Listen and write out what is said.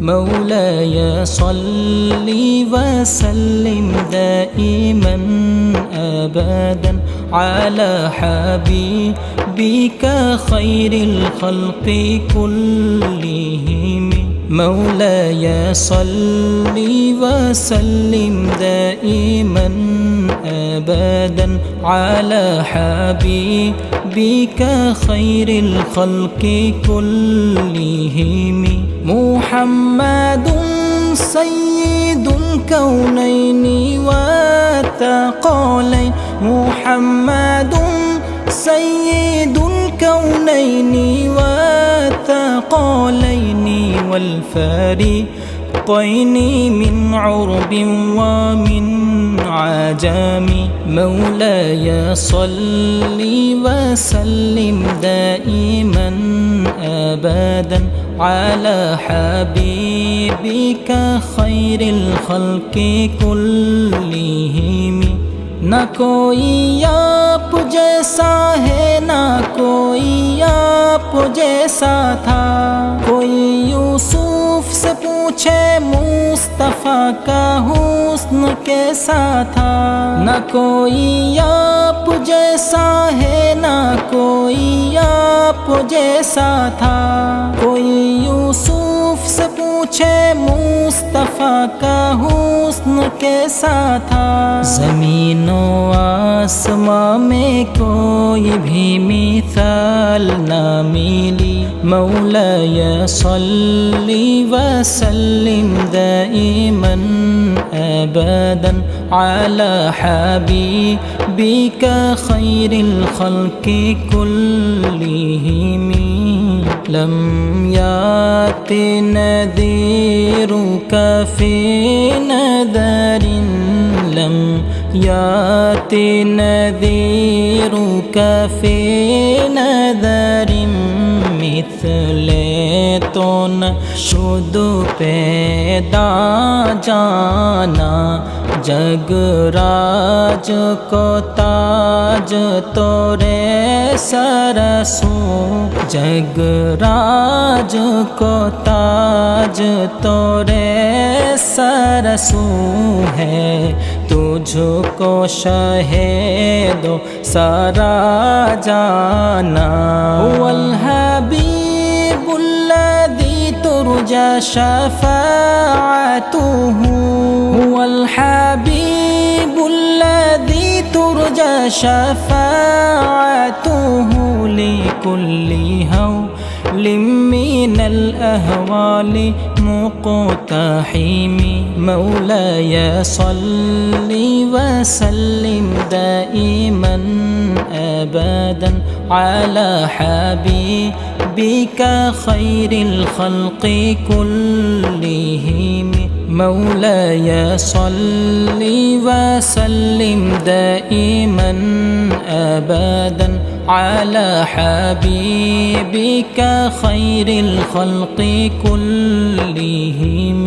مولاي صل وسلم دائما ابدا على حبيبك خير الخلق كلهم. مولاي صل وسلم دائما ابدا على حبيبك خير الخلق كلهم. محمد سيد الكونين والثقلين محمد والفارقين من عرب ومن عجم مولاي صل وسلم دائما أبدا على حبيبك خير الخلق كلهم. نا کوئی آپ جیسا ہے نہ کوئی آپ جیسا تھا पूछे मुस्तफ़ा का हुस्न कैसा था? न कोई आप जैसा है, न कोई आप जैसा था। पूछे मुस्तफ़ा का हुस्न कैसा था जमीन आसमां में कोई भी मिसाल न मिली मौलाय सल्ली वसल्लिम दाइमन अबदन على حبيبك خير الخلق كلهم لم يات نذيرك في نذر لم يات लं यति नदीरुकरिं ल यति नदीरुकरिं मिथलो न शोधते जाना। जगराज कोताजु तोरे سرسوں جگ راج کو تاج تورے سرسوں ہے۔ تجھ کو شہ دو سارا جانا۔ والحبیب الذي ترجى شفاعته هو الحبيب شفاعته لكل هول من الأهوال مقتحم. مولاي صل وسلم دائما أبدا على حبيبك خير الخلق كلهم. مولاي صل وسلم دائما ابدا على حبيبك خير الخلق كلهم.